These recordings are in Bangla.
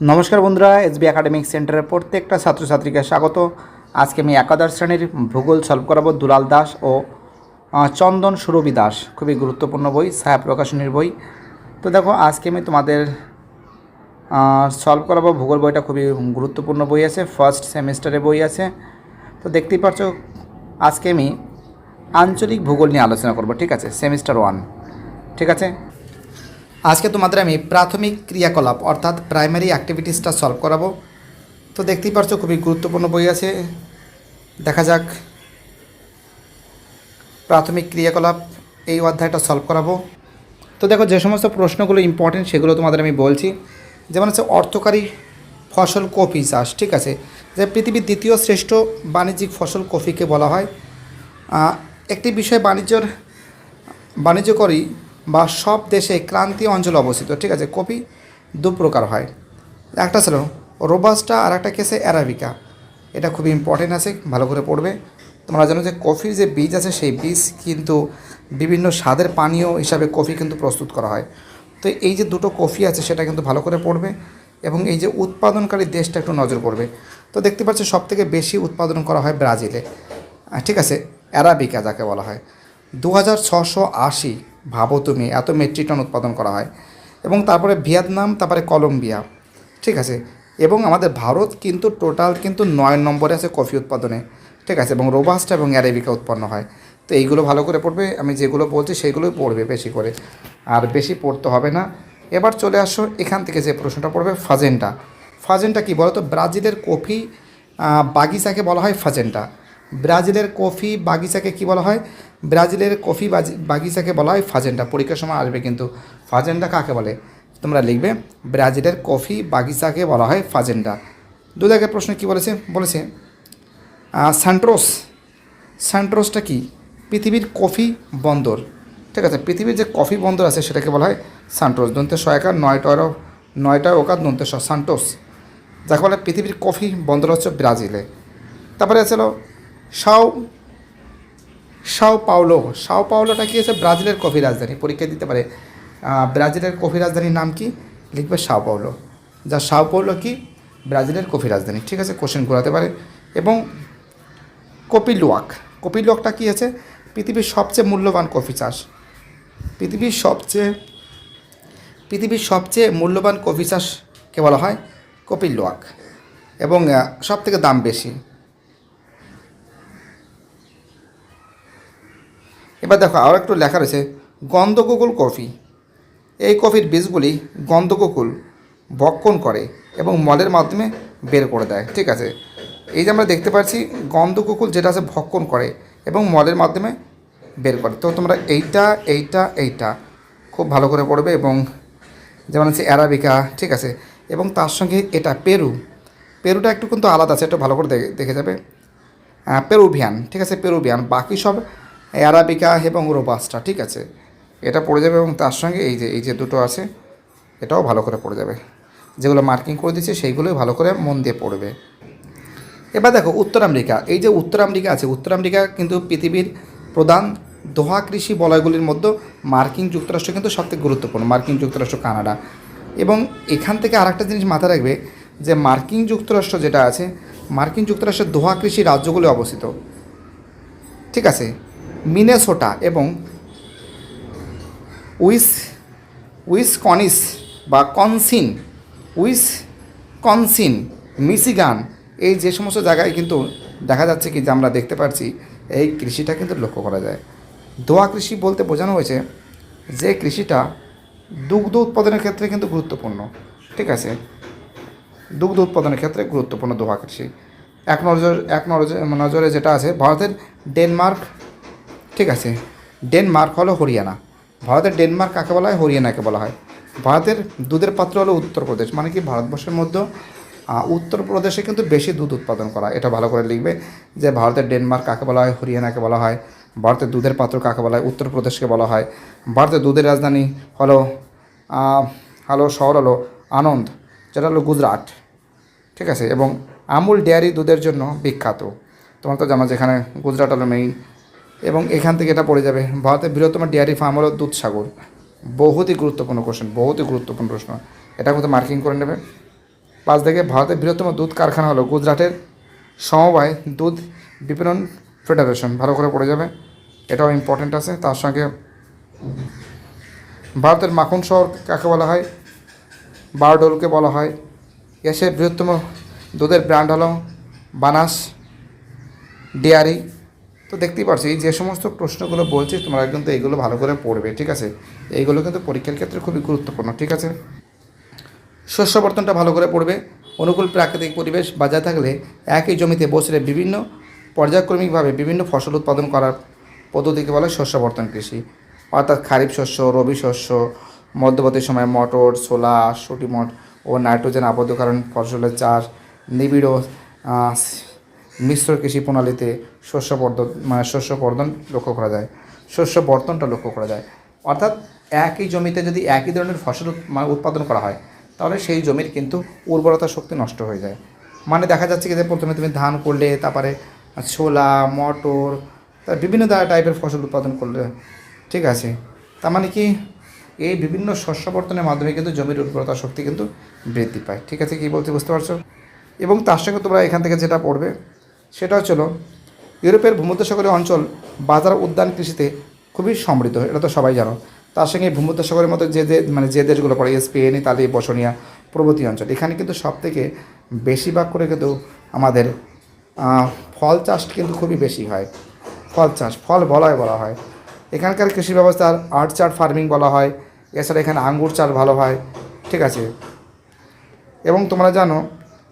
নমস্কার বন্ধুরা, এসবি একাডেমিক সেন্টারের প্রত্যেকটা ছাত্রছাত্রীকে স্বাগত। আজকে আমি একাদশ শ্রেণির ভূগোল সলভ করাবো দুলাল দাস ও চন্দন সুরভি দাস। খুবই গুরুত্বপূর্ণ বই, ছায়া প্রকাশনীর বই। তো দেখো, আজকে আমি তোমাদের সলভ করাবো ভূগোল বইটা। খুবই গুরুত্বপূর্ণ বই আছে ফার্স্ট সেমিস্টারে বই আছে। তো দেখতেই পাচ্ছ আজকে আমি আঞ্চলিক ভূগোল নিয়ে আলোচনা করব, ঠিক আছে? সেমিস্টার ওয়ান ঠিক আছে? আজকে তোমাদের আমি প্রাথমিক ক্রিয়াকলাপ, অর্থাৎ প্রাইমারি অ্যাক্টিভিটিসটা সলভ করাবো। তো দেখতেই পারছ, খুবই গুরুত্বপূর্ণ বই আছে। দেখা যাক। প্রাথমিক ক্রিয়াকলাপ, এই অধ্যায়টা সলভ করাবো। তো দেখো, যে সমস্ত প্রশ্নগুলো ইম্পর্টেন্ট সেগুলো তোমাদের আমি বলছি। যেমন হচ্ছে অর্থকারী ফসল কফি চাষ, ঠিক আছে? যে পৃথিবীর দ্বিতীয় শ্রেষ্ঠ বাণিজ্যিক ফসল কফিকে বলা হয়। একটি বিষয় বাণিজ্যর বাণিজ্য করি বা সব দেশে ক্রান্তীয় অঞ্চলে অবস্থিত, ঠিক আছে? কপি দু প্রকার হয়। একটা ছিল রোবাস্টা, আর একটা কেসে অ্যারাবিকা। এটা খুবই ইম্পর্টেন্ট আছে, ভালো করে পড়বে। তোমরা জানো যে কফির যে বীজ আছে, সেই বীজ কিন্তু বিভিন্ন স্বাদের পানীয় হিসাবে কফি কিন্তু প্রস্তুত করা হয়। তো এই যে দুটো কফি আছে, সেটা কিন্তু ভালো করে পড়বে এবং এই যে উৎপাদনকারী দেশটা একটু নজর পড়বে। তো দেখতে পাচ্ছ সব থেকে বেশি উৎপাদন করা হয় ব্রাজিলে। ঠিক আছে? অ্যারাবিকা যাকে বলা হয়। দু হাজার ছশো আশি ভাবো তুমি, এত মেট্রিক টন উৎপাদন করা হয়। এবং তারপরে ভিয়েতনাম, তারপরে কলম্বিয়া, ঠিক আছে? এবং আমাদের ভারত কিন্তু টোটাল কিন্তু নয় নম্বরে আছে কফি উৎপাদনে, ঠিক আছে? এবং রোবাস্টা এবং অ্যারেবিকা উৎপন্ন হয়। তো এইগুলো ভালো করে পড়বে, আমি যেগুলো বলছি সেইগুলোই পড়বে বেশি করে। আর বেশি পড়তে হবে না। এবার চলে আসো এখান থেকে যে প্রশ্নটা পড়বে, ফাজেন্টা। ফাজেন্টা কি বলতো? ব্রাজিলের কফি বাগিচাকে বলা হয় ফাজেন্টা। ব্রাজিলের কফি বাগিচাকে কি বলা হয়? ব্রাজিলের কফি বাগিচাকে বলা হয় ফাজেন্ডা। পরীক্ষার সময় আসবে কিন্তু। ফাজেন্ডা কাকে বলে? তোমরা লিখবে, ব্রাজিলের কফি বাগিচাকে বলা হয় ফাজেন্টা দু জায়গায় প্রশ্ন কি বলেছে? বলেছে স্যান্ট্রোস স্যান্ট্রোসটা কি? পৃথিবীর কফি বন্দর। ঠিক আছে, পৃথিবীর যে কফি বন্দর আছে সেটাকে বলা হয় সান্টোস দন্তে সহায়কার নয়টা নয়টা ওকার দন্তে সান্টোস যাকে বলে পৃথিবীর কফি বন্দর হচ্ছে ব্রাজিলে। তারপরে আছে সাও সাও পাওলো, সাও পাওলোটা কি আছে ব্রাজিলের কফি রাজধানী? পরীক্ষা দিতে পারে। ব্রাজিলের কফি রাজধানীর নাম কি? লিখবে সাও পাওলো। যা সাও পাওলো কি? ব্রাজিলের কফি রাজধানী। ঠিক আছে কোশ্চেন ঘোরাতে পারে। এবং কপিলুয়াক কপিলুয়াকটা কি আছে পৃথিবীর সবচেয়ে মূল্যবান কফি চাষ। পৃথিবীর সবচেয়ে পৃথিবীর সবচেয়ে মূল্যবান কফি চাষকে বলা হয়? কপিলুয়াক এবং সব থেকে দাম বেশি। এবার দেখো আরও একটু লেখা রয়েছে গন্ধকোকুল কফি। এই কফির বীজগুলি গন্ধকোকুল ভক্ষণ করে এবং মলের মাধ্যমে বের করে দেয়, ঠিক আছে? এই যে আমরা দেখতে পাচ্ছি গন্ধকোকুল যেটা আছে ভক্ষণ করে এবং মলের মাধ্যমে বের করে। তো তোমরা এইটা এইটা এইটা খুব ভালো করে পড়বে এবং যেমন আছে অ্যারাবিকা, ঠিক আছে? এবং তার সঙ্গে এটা পেরু। পেরুটা একটু কিন্তু আলাদা আছে, একটু ভালো করে দেখে যাবে। পেরুভিয়ান, ঠিক আছে? পেরুভিয়ান, বাকি সব অ্যারাবিকা এবং রোবাস্টা, ঠিক আছে? এটা পড়ে যাবে এবং তার সঙ্গে এই যে এই যে দুটো আছে, এটাও ভালো করে পড়ে যাবে। যেগুলো মার্কিং করে দিচ্ছে সেইগুলোই ভালো করে মন দিয়ে পড়বে। এবার দেখো, উত্তর আমেরিকা। এই যে উত্তর আমেরিকা আছে, উত্তর আমেরিকা কিন্তু পৃথিবীর প্রধান দোহা কৃষি বলয়গুলির মধ্যে মার্কিন যুক্তরাষ্ট্র কিন্তু সবথেকে গুরুত্বপূর্ণ মার্কিন যুক্তরাষ্ট্র, কানাডা। এবং এখান থেকে আরেকটা জিনিস মাথায় রাখবে যে মার্কিন যুক্তরাষ্ট্র যেটা আছে মার্কিন যুক্তরাষ্ট্রের দোহা কৃষি রাজ্যগুলি অবস্থিত। ঠিক আছে? মিনেসোটা এবং উইস উইসকনিস বা কনসিন, উইস কনসিন মিসিগান এই যে সমস্ত জায়গায় কিন্তু দেখা যাচ্ছে কি যে আমরা দেখতে পাচ্ছি এই কৃষিটা কিন্তু লক্ষ্য করা যায়। দোয়া কৃষি বলতে বোঝানো হয়েছে যে কৃষিটা দুগ্ধ উৎপাদনের ক্ষেত্রে কিন্তু গুরুত্বপূর্ণ, ঠিক আছে? দুগ্ধ উৎপাদনের ক্ষেত্রে গুরুত্বপূর্ণ দোয়া কৃষি। এক নজর এক নজর, নজরে যেটা আছে, ভারতের ডেনমার্ক ঠিক আছে। ডেনমার্ক হলো হরিয়ানা। ভারতের ডেনমার্ক কাকে বলা হয়? হরিয়ানাকে বলা হয়। ভারতের দুধের পাত্র হলো উত্তরপ্রদেশ মানে কি ভারতবর্ষের মধ্যে উত্তরপ্রদেশে কিন্তু বেশি দুধ উৎপাদন করা এটা ভালো করে লিখবে যে ভারতের ডেনমার্ক কাকে বলা হয়? হরিয়ানাকে বলা হয়। ভারতের দুধের পাত্র কাকে বলা হয়? উত্তরপ্রদেশকে বলা হয়। ভারতের দুধের রাজধানী হলো হলো শহর হলো আনন্দ, যেটা হলো গুজরাট। ঠিক আছে? এবং আমুল ডেয়ারি দুধের জন্য বিখ্যাত। তোমার তো জানো যেখানে গুজরাট হলো মেইন এবং এখান থেকে এটা পড়ে যাবে। ভারতের বৃহত্তম ডেয়ারি ফার্ম হলো দুধসাগর। বহুতই গুরুত্বপূর্ণ কোশ্চেন বহুতই গুরুত্বপূর্ণ প্রশ্ন। এটা কিন্তু মার্কিং করে নেবে। পাঁচ দেখে ভারতের বৃহত্তম দুধ কারখানা হলো গুজরাটের সমবায় দুধ বিপণন ফেডারেশন। ভালো করে পড়ে যাবে। এটাও ইম্পর্টেন্ট আছে। তার সঙ্গে ভারতের মাখন শহর কাকে বলা হয়? বারডোলকে বলা হয়। এসের বৃহত্তম দুধের ব্র্যান্ড হলো বানাস ডেয়ারি। তো দেখতেই এই যে সমস্ত প্রশ্নগুলো বলছি, তোমরা কিন্তু এইগুলো ভালো করে পড়বে, ঠিক আছে? এইগুলো কিন্তু পরীক্ষার ক্ষেত্রে খুবই গুরুত্বপূর্ণ, ঠিক আছে? শস্য বর্তনটা ভালো করে পড়বে, অনুকূল প্রাকৃতিক পরিবেশ বাজায় থাকলে একই জমিতে বসলে বিভিন্ন পর্যায়ক্রমিকভাবে বিভিন্ন ফসল উৎপাদন করার পদ্ধতিকে বলে শস্য বর্তন কৃষি। অর্থাৎ খারিফ শস্য, রবি শস্য, মধ্যবর্তী সময়ে মটর, ছোলা সুটিমট ও নাইট্রোজেন আবদ্ধকরণ ফসলের চাষ, নিবিড় মিশ্র কৃষি প্রণালীতে শস্য বর্ধন মানে শস্য বর্ধন লক্ষ্য করা যায়। শস্য বর্তনটা লক্ষ্য করা যায়। অর্থাৎ একই জমিতে যদি একই ধরনের ফসল মানে উৎপাদন করা হয়, তাহলে সেই জমির কিন্তু উর্বরতা শক্তি নষ্ট হয়ে যায়। মানে দেখা যাচ্ছে কি যে প্রথমে তুমি ধান করলে, তারপরে ছোলা, মটর বিভিন্ন টাইপের ফসল উৎপাদন করলে, ঠিক আছে? তার মানে কি, এই বিভিন্ন শস্য বর্তনের মাধ্যমে কিন্তু জমির উর্বরতা শক্তি কিন্তু বৃদ্ধি পায়। ঠিক আছে, কি বলতে বুঝতে পারছ? এবং তার সঙ্গে তোমরা এখান থেকে যেটা পড়বে সেটা হচ্ছিল ইউরোপের ভূমধ্যসাগরীয় অঞ্চল বাজার উদ্যান কৃষিতে খুবই সমৃদ্ধ, এটা তো সবাই জানো। তার সঙ্গে ভূমধ্যসাগরের মতো যে মানে যে দেশগুলো পড়ে, স্পেন, ইতালি, বসনিয়া, প্রভৃতি অঞ্চল, এখানে কিন্তু সব থেকে বেশিরভাগ করে কিন্তু আমাদের ফল চাষ কিন্তু খুবই বেশি হয়। ফল চাষ, ফল বলায় বলা হয়। এখানকার কৃষি ব্যবস্থার আর্ট চার্ট ফার্মিং বলা হয়, এছাড়া এখানে আঙ্গুর চাষ ভালো হয়, ঠিক আছে। এবং তোমরা জানো,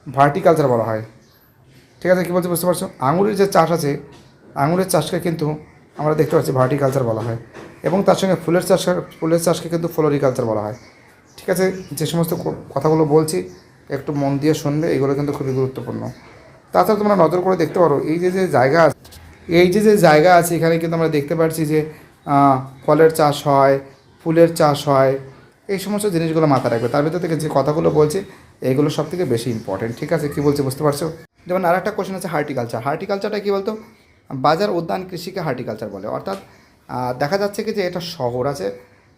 ভার্টিকালচার বলা হয়। ঠিক আছে, কী বলতে বুঝতে পারছ? আঙুরের যে চাষ আছে, আঙুরের চাষকে কিন্তু আমরা দেখতে পাচ্ছি ভার্টিকালচার বলা হয় এবং তার সঙ্গে ফুলের চাষ ফুলের চাষকে কিন্তু ফ্লোরিকালচার বলা হয়। ঠিক আছে, যে সমস্ত কথাগুলো বলছি, একটু মন দিয়ে শুনবে, এগুলো কিন্তু খুবই গুরুত্বপূর্ণ। তাছাড়া তোমরা নজর করে দেখতে পারো, এই যে যে জায়গা এই যে যে জায়গা আছে, এখানে কিন্তু আমরা দেখতে পাচ্ছি যে ফলের চাষ হয়, ফুলের চাষ হয়, এই সমস্ত জিনিসগুলো মাথায় রাখবে। তার ভিতর থেকে যে কথাগুলো বলছি এইগুলো সব থেকে বেশি ইম্পর্টেন্ট ঠিক আছে? কী বলছি বুঝতে পারছ? যেমন আর একটা কোশ্চেন আছে হার্টিকালচার হার্টিকালচারটা কী বলতো? বাজার উদ্যান কৃষিকে হার্টিকালচার বলে। অর্থাৎ দেখা যাচ্ছে কি যে এটা শহর আছে।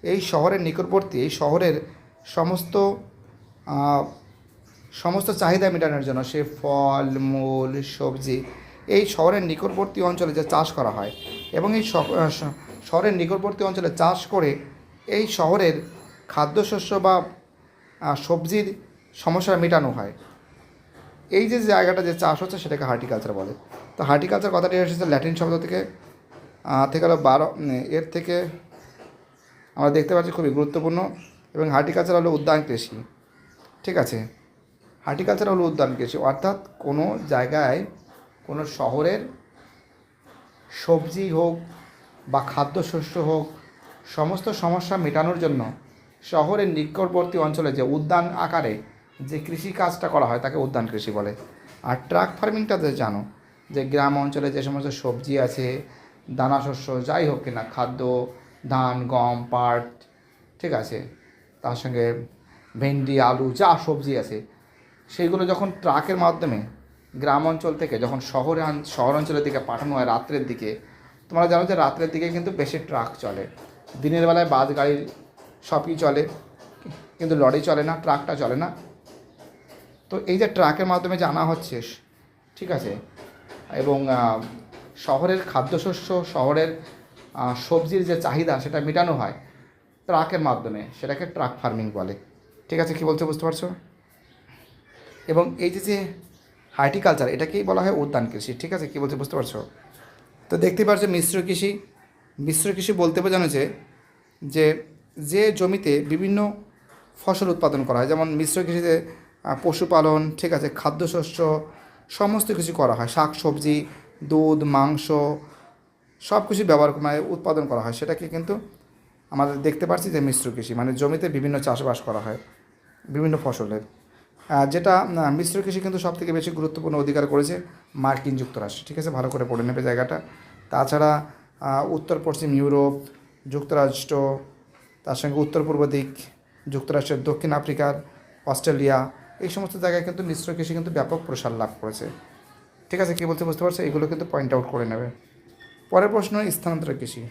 এই শহরের নিকটবর্তী, এই শহরের সমস্ত সমস্ত চাহিদা মেটানোর জন্য সে ফল, মূল, সবজি, এই শহরের নিকটবর্তী অঞ্চলে যে চাষ করা হয় এবং এই শহরের নিকটবর্তী অঞ্চলে চাষ করে এই শহরের খাদ্যশস্য বা সবজির সমস্যা মেটানো হয়। এই যে জায়গাটা যে চাষ হচ্ছে সেটাকে হার্টিকালচার বলে। তো হার্টিকালচার কথাটি এসেছে ল্যাটিন শব্দ থেকে থেকে হলো বারো এর থেকে আমরা দেখতে পাচ্ছি খুবই গুরুত্বপূর্ণ এবং হার্টিকালচার হলো উদ্যান কৃষি। ঠিক আছে? হার্টিকালচার হলো উদ্যান কৃষি। অর্থাৎ কোনো জায়গায়, কোনো শহরের সবজি হোক বা খাদ্যশস্য হোক, সমস্ত সমস্যা মেটানোর জন্য শহরের নিকটবর্তী অঞ্চলে যে উদ্যান আকারে যে কৃষি কাজটা করা হয়, তাকে উদ্যান কৃষি বলে। আর ট্রাক ফার্মিংটা তো জানো, যে গ্রাম অঞ্চলে যে সমস্ত সবজি আছে, দানা শস্য, যাই হোক কিনা, খাদ্য, ধান, গম, পাট, ঠিক আছে, তার সঙ্গে ভেন্ডি, আলু, যা সবজি আছে সেইগুলো যখন ট্রাকের মাধ্যমে গ্রাম অঞ্চল থেকে যখন শহরে শহর অঞ্চলের দিকে পাঠানো হয় রাত্রের দিকে, তোমরা জানো যে রাত্রের দিকে কিন্তু বেশি ট্রাক চলে। দিনের বেলায় বাস, গাড়ি সবই চলে, কিন্তু লরি চলে না, ট্রাকটা চলে না। তো এই যে ট্রাকের মাধ্যমে আনা হচ্ছে, ঠিক আছে, এবং শহরের খাদ্যশস্য, শহরের সবজির যে চাহিদা সেটা মেটানো হয় ট্রাকের মাধ্যমে, সেটাকে ট্রাক ফার্মিং বলে। ঠিক আছে, কি বলছো বুঝতে পারছ? এবং এই যে যে হার্টিকালচার, এটাকেই বলা হয় উদ্যান কৃষি, ঠিক আছে, কী বলছে বুঝতে পারছ? তো দেখতে পাচ্ছ মিশ্র কৃষি মিশ্র কৃষি বলতে বোঝানো যে যে যে জমিতে বিভিন্ন ফসল উৎপাদন করা হয়, যেমন মিশ্র কৃষিতে পশুপালন, ঠিক আছে, খাদ্যশস্য, সমস্ত কিছু করা হয়। শাক, সবজি, দুধ, মাংস, সব কিছু ব্যবহার মানে উৎপাদন করা হয়। সেটাকে কিন্তু আমাদের দেখতে পাচ্ছি যে মিশ্র কৃষি মানে জমিতে বিভিন্ন চাষবাস করা হয় বিভিন্ন ফসলের। যেটা মিশ্র কৃষি কিন্তু সব থেকে বেশি গুরুত্বপূর্ণ অধিকার করেছে মার্কিন যুক্তরাষ্ট্র, ঠিক আছে, ভালো করে পড়ে নেবে জায়গাটা। তাছাড়া উত্তর পশ্চিম ইউরোপ, যুক্তরাষ্ট্র, তার সঙ্গে উত্তর পূর্ব দিক, যুক্তরাষ্ট্রের দক্ষিণ আফ্রিকার, অস্ট্রেলিয়া এই সমস্ত জায়গায় কিন্তু মিশ্র কৃষি কিন্তু ব্যাপক প্রসার লাভ করেছে। ঠিক আছে, কী বলতে বুঝতে পারছ? এগুলো কিন্তু পয়েন্ট আউট করে নেবে। পরের প্রশ্ন স্থানান্তর কৃষি।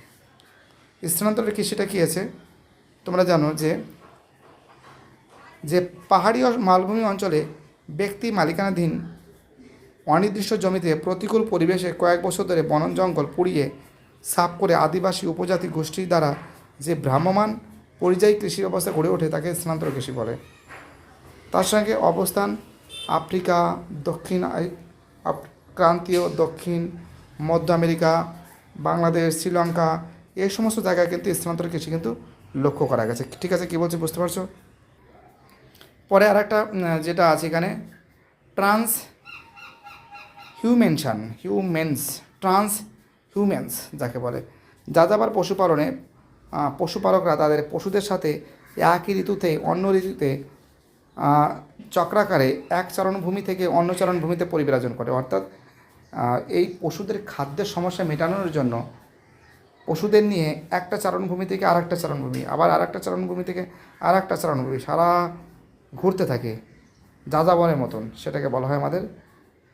স্থানান্তরের কৃষিটা কী আছে? তোমরা জানো যে যে পাহাড়ি মালভূমি অঞ্চলে ব্যক্তি মালিকানাধীন অনির্দিষ্ট জমিতে প্রতিকূল পরিবেশে কয়েক বছর ধরে বন জঙ্গল পুড়িয়ে সাফ করে আদিবাসী উপজাতি গোষ্ঠীর দ্বারা যে ভ্রাম্যমান পরিযায়ী কৃষি ব্যবস্থা গড়ে ওঠে, তাকে স্থানান্তর কৃষি বলে। তার সঙ্গে অবস্থান আফ্রিকা, দক্ষিণ ক্রান্তীয়, দক্ষিণ, মধ্য আমেরিকা, বাংলাদেশ, শ্রীলঙ্কা এই সমস্ত জায়গায় কিন্তু স্থানান্তর কৃষি কিন্তু লক্ষ্য করা গেছে। ঠিক আছে, কী বলছি বুঝতে পারছ? পরে আর একটা যেটা আছে এখানে, ট্রান্স হিউম্যানশন, হিউম্যানস, ট্রান্স হিউম্যানস যাকে বলে। যা যাবার পশুপালনে পশুপালকরা তাদের পশুদের সাথে একই ঋতুতে, অন্য ঋতুতে চক্রাকারে এক চারণভূমি থেকে অন্য চারণভূমিতে পরিবরাজন করে। অর্থাৎ এই পশুদের খাদ্যের সমস্যা মেটানোর জন্য পশুদের নিয়ে একটা চারণভূমি থেকে আর একটা চারণভূমি, আবার আর একটা চারণভূমি থেকে আর একটা চারণভূমি, সারা ঘুরতে থাকে যা যাযাবরের মতন। সেটাকে বলা হয় আমাদের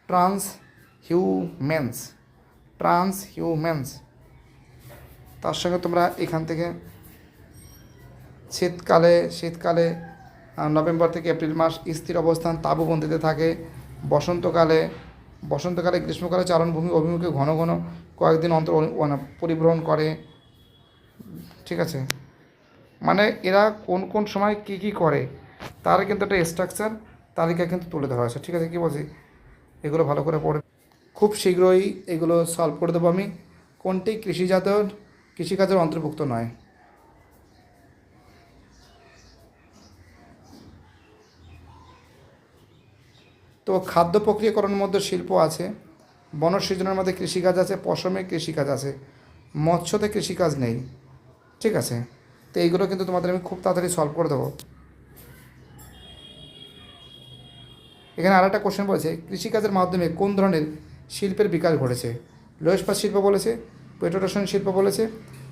ট্রান্স হিউম্যানস ট্রান্স হিউম্যানস তার সঙ্গে তোমরা এখান থেকে, শীতকালে শীতকালে নভেম্বর থেকে এপ্রিল মাস স্থির অবস্থান, তাঁবুবন্দিতে থাকে। বসন্তকালে বসন্তকালে গ্রীষ্মকালে চারণভূমি অভিমুখে ঘন ঘন কয়েকদিন অন্তর অনু- মানে পরিভ্রমণ করে। ঠিক আছে? মানে এরা কোন কোন সময় কী কী করে, তার কিন্তু একটা স্ট্রাকচার তালিকা কিন্তু তুলে ধরা হয়েছে। ঠিক আছে? কী বলছি? এগুলো ভালো করে পড়ে। খুব শীঘ্রই এগুলো সলভ করে দেবো আমি। কোনটি কৃষিজাত, কৃষিকাজের অন্তর্ভুক্ত নয়? তো খাদ্য প্রক্রিয়াকরণের মধ্যে শিল্প আছে বনসৃজনের মধ্যে কৃষিকাজ আছে, পশমে কৃষিকাজ আছে, মৎস্যতে কৃষিকাজ নেই, ঠিক আছে? তো এইগুলো কিন্তু তোমাদের আমি খুব তাড়াতাড়ি সলভ করে দেবো। এখানে আর একটা কোশ্চেন বলেছে, কৃষিকাজের মাধ্যমে কোন ধরনের শিল্পের বিকাশ ঘটেছে? লোহ ইস্পাত শিল্প বলেছে, পেট্রোটেশন শিল্প বলেছে,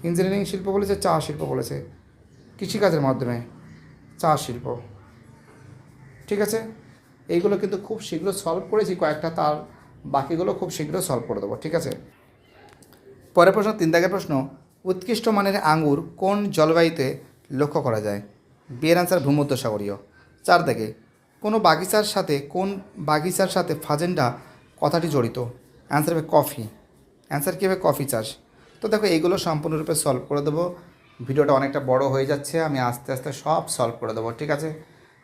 ইঞ্জিনিয়ারিং শিল্প বলেছে, চা শিল্প বলেছে। কৃষিকাজের মাধ্যমে চা শিল্প, ঠিক আছে? এইগুলো কিন্তু খুব শীঘ্র সলভ করেছি, কয়েকটা তার বাকিগুলো খুব শীঘ্র সলভ করে দেবো, ঠিক আছে? পরের প্রশ্ন, তিন দাগের প্রশ্ন, উৎকৃষ্ট মানের আঙ্গুর কোন জলবায়ুতে লক্ষ্য করা যায়? বিয়ের অ্যান্সার ভূমধ্যসাগরীয়। চার দাগে, কোনো বাগিচার সাথে, কোন বাগিচার সাথে ফাজেন্ডা কথাটি জড়িত? অ্যান্সার হবে কফি। অ্যান্সার কী হবে? কফি চাষ। তো দেখো, এইগুলো সম্পূর্ণরূপে সলভ করে দেবো। ভিডিওটা অনেকটা বড় হয়ে যাচ্ছে, আমি আস্তে আস্তে সব সলভ করে দেবো, ঠিক আছে?